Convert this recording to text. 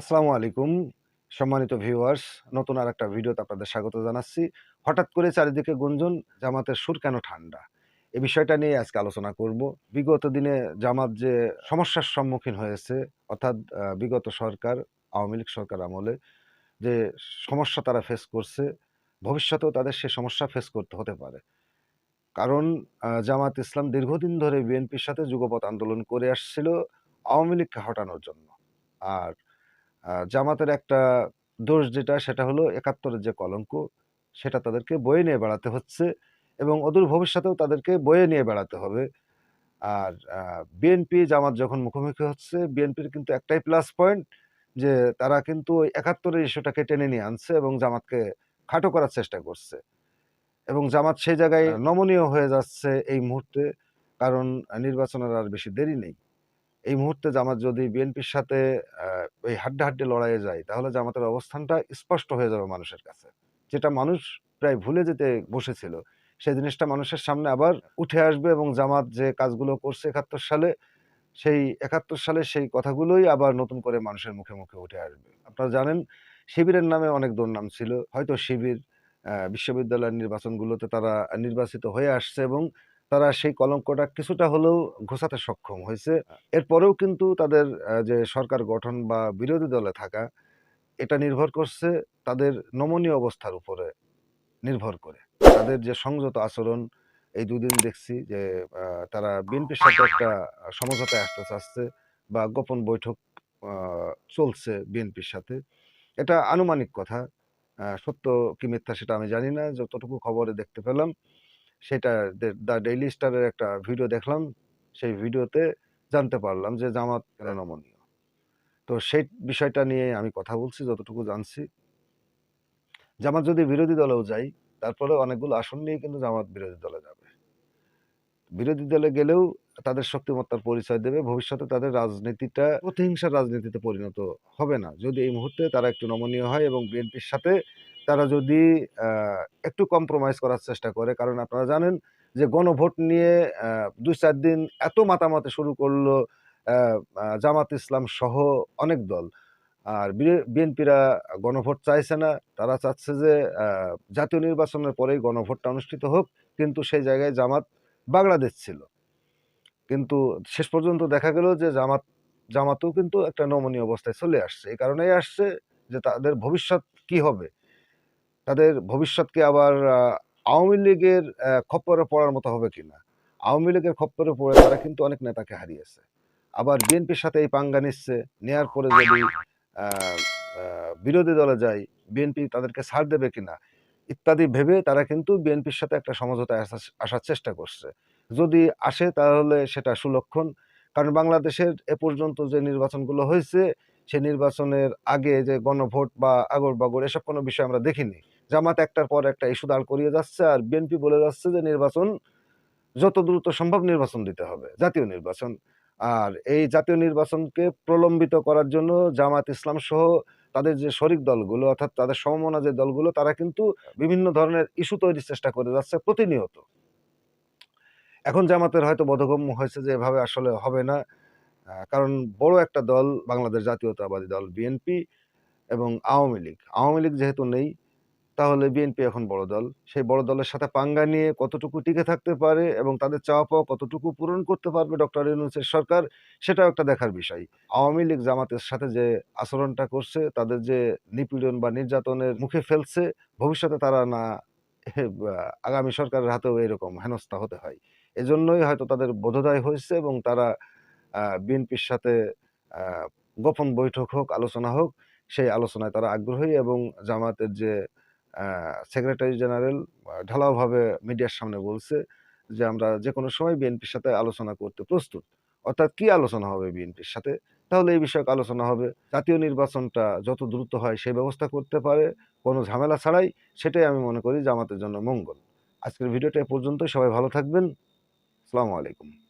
আসসালামু আলাইকুম, সম্মানিত ভিউয়ার্স নতুন আর একটা ভিডিওতে আপনাদের স্বাগত জানাচ্ছি। হঠাৎ করে চারিদিকে গুঞ্জন, জামাতের সুর কেন ঠান্ডা? এই বিষয়টা নিয়ে আজকে আলোচনা করব। বিগত দিনে জামাত যে সমস্যার সম্মুখীন হয়েছে, অর্থাৎ বিগত সরকার, আওয়ামী লীগ সরকার আমলে যে সমস্যা তারা ফেস করছে, ভবিষ্যতেও তাদের সে সমস্যা ফেস করতে হতে পারে। কারণ জামাত ইসলাম দীর্ঘদিন ধরে বিএনপির সাথে যুগপৎ আন্দোলন করে আসছিল আওয়ামী লীগকে হটানোর জন্য। আর জামাতের একটা দোষ যেটা সেটা হলো একাত্তরের যে কলঙ্ক সেটা তাদেরকে বয়ে নিয়ে বেড়াতে হচ্ছে এবং অদূর ভবিষ্যতেও তাদেরকে বয়ে নিয়ে বেড়াতে হবে। আর বিএনপি জামাত যখন মুখোমুখি হচ্ছে বিএনপির কিন্তু একটাই প্লাস পয়েন্ট যে তারা কিন্তু ওই একাত্তরের ইস্যুটাকে টেনে নিয়ে আনছে এবং জামাতকে খাটো করার চেষ্টা করছে। এবং জামাত সেই জায়গায় নমনীয় হয়ে যাচ্ছে এই মুহূর্তে কারণ নির্বাচনের আর বেশি দেরি নেই। এই মুহূর্তে জামাত যদি বিএনপির সাথে আহ, ওই হাড্ডে হাড্ডে লড়াইয়ে যায় তাহলে জামাতের অবস্থানটা স্পষ্ট হয়ে যাবে মানুষের কাছে। যেটা মানুষ প্রায় ভুলে যেতে বসেছিল সেই জিনিসটা মানুষের সামনে আবার উঠে আসবে এবং জামাত যে কাজগুলো করছে একাত্তর সালে সেই একাত্তর সালে সেই কথাগুলোই আবার নতুন করে মানুষের মুখে মুখে উঠে আসবে। আপনারা জানেন শিবিরের নামে অনেক দুর্নাম ছিল। হয়তো শিবির বিশ্ববিদ্যালয়ের নির্বাচনগুলোতে তারা নির্বাচিত হয়ে আসছে এবং তারা সেই কলঙ্কটা কিছুটা হলেও ঘোষাতে সক্ষম হয়েছে। এরপরেও কিন্তু তাদের যে সরকার গঠন বা বিরোধী দলে থাকা এটা নির্ভর করছে তাদের নমনীয় অবস্থার উপরে নির্ভর করে। তাদের যে সংযত আচরণ এই দুদিন দেখছি যে তারা বিএনপির সাথে একটা সমঝোতায় আসতে চাচ্ছে বা গোপন বৈঠক চলছে বিএনপির সাথে। এটা আনুমানিক কথা সত্য কি মিথ্যা সেটা আমি জানি না যতটুকু খবরে দেখতে পেলাম। সেটা দ্য ডেইলি স্টারের একটা ভিডিও দেখলাম। সেই ভিডিওতে জানতে পারলাম যে জামাত নমনীয়। তো সেই বিষয়টা নিয়ে আমি কথা বলছি, যতটুকু জানছি। জামাত যদি বিরোধী দলেও যায়, তারপরে অনেকগুলো আসন নিয়ে কিন্তু জামাত বিরোধী দলে যাবে। বিরোধী দলে গেলেও তাদের শক্তিমত্তার পরিচয় দেবে, ভবিষ্যতে তাদের রাজনীতিটা প্রতিহিংসার রাজনীতিতে পরিণত হবে না। যদি এই মুহূর্তে তারা একটু নমনীয় হয় এবং বিএনপির সাথে তারা যদি একটু কম্প্রোমাইজ করার চেষ্টা করে, কারণ আপনারা জানেন যে গণভোট নিয়ে দুই চার দিন এত মাতামাতি শুরু করল জামাত ইসলাম সহ অনেক দল। আর বিএনপিরা গণভোট চাইছে না, তারা চাচ্ছে যে জাতীয় নির্বাচনের পরেই গণভোটটা অনুষ্ঠিত হোক, কিন্তু সেই জায়গায় জামাত বাংলাদেশ ছিল। কিন্তু শেষ পর্যন্ত দেখা গেল যে জামাত, জামাতও কিন্তু একটা নমনীয় অবস্থায় চলে আসছে। এই কারণেই আসছে যে তাদের ভবিষ্যৎ কি হবে? তাদের ভবিষ্যৎকে আবার আওয়ামী লীগের খপ্পরে পড়ার মতো হবে কিনা? আওয়ামী লীগের খপ্পরে পড়ে তারা কিন্তু অনেক নেতাকে হারিয়েছে। আবার বিএনপির সাথে এই পাঙ্গা নিচ্ছে, নেয়ার পরে যদি বিরোধী দলে যায়, বিএনপি তাদেরকে ছাড় দেবে কিনা? ইত্যাদি ভেবে তারা কিন্তু বিএনপির সাথে একটা সমঝোতায় আসা- আসার চেষ্টা করছে। যদি আসে তাহলে সেটা সুলক্ষণ, কারণ বাংলাদেশের এ পর্যন্ত যে নির্বাচনগুলো হয়েছে সেই নির্বাচনের আগে যে গণভোট বা আগর বাগর এসব কোনো বিষয় আমরা দেখিনি। জামাত একটার পর একটা ইস্যু দাঁড় করিয়ে যাচ্ছে আর বিএনপি বলে যাচ্ছে যে নির্বাচন যত দ্রুত সম্ভব নির্বাচন দিতে হবে, জাতীয় নির্বাচন। আর এই জাতীয় নির্বাচনকে প্রলম্বিত করার জন্য জামাত ইসলাম সহ তাদের যে শরিক দলগুলো অর্থাৎ তাদের সমমনা যে দলগুলো, তারা কিন্তু বিভিন্ন ধরনের ইস্যু তৈরির চেষ্টা করে যাচ্ছে প্রতিনিয়ত। এখন জামাতের হয়তো বোধগম্য হয়েছে যে এভাবে আসলে হবে না কারণ বড় একটা দল বাংলাদেশ জাতীয়তাবাদী দল বিএনপি এবং আওয়ামী লীগ। আওয়ামী লীগ যেহেতু নেই তাহলে বিএনপি এখন বড় দল। সেই বড় দলের সাথে পাঙ্গা নিয়ে কতটুকু টিকে থাকতে পারে এবং তাদের চাওয়া পাওয়া কতটুকু পূরণ করতে পারবে ডক্টর ইউনুসের সরকার, সেটাও একটা দেখার বিষয়। আওয়ামী লীগ জামাতের সাথে যে আচরণটা করছে, তাদের যে নিপীড়ন বা নির্যাতনের মুখে ফেলছে, ভবিষ্যতে তারা না আগামী সরকারের হাতেও এরকম হেনস্থা হতে হয়। এজন্যই হয়তো তাদের বোধোদয় হয়েছে এবং তারা বিএনপির সাথে গোপন বৈঠক হোক, আলোচনা হোক, সেই আলোচনায় তারা আগ্রহী এবং জামাতের যে সেক্রেটারি জেনারেল ঢালাওভাবে মিডিয়ার সামনে বলছে যে, আমরা যে কোনো সময় বিএনপির সাথে আলোচনা করতে প্রস্তুত। অর্থাৎ কি আলোচনা হবে বিএনপির সাথে? তাহলে এই বিষয়ক আলোচনা হবে। জাতীয় নির্বাচনটা যত দ্রুত হয় সেই ব্যবস্থা করতে পারে, কোনো ঝামেলা ছাড়াই। সেটাই আমি মনে করি জামাতের জন্য মঙ্গল। আজকের ভিডিওটা এ পর্যন্তই। সবাই ভালো থাকবেন। আসসালামু আলাইকুম।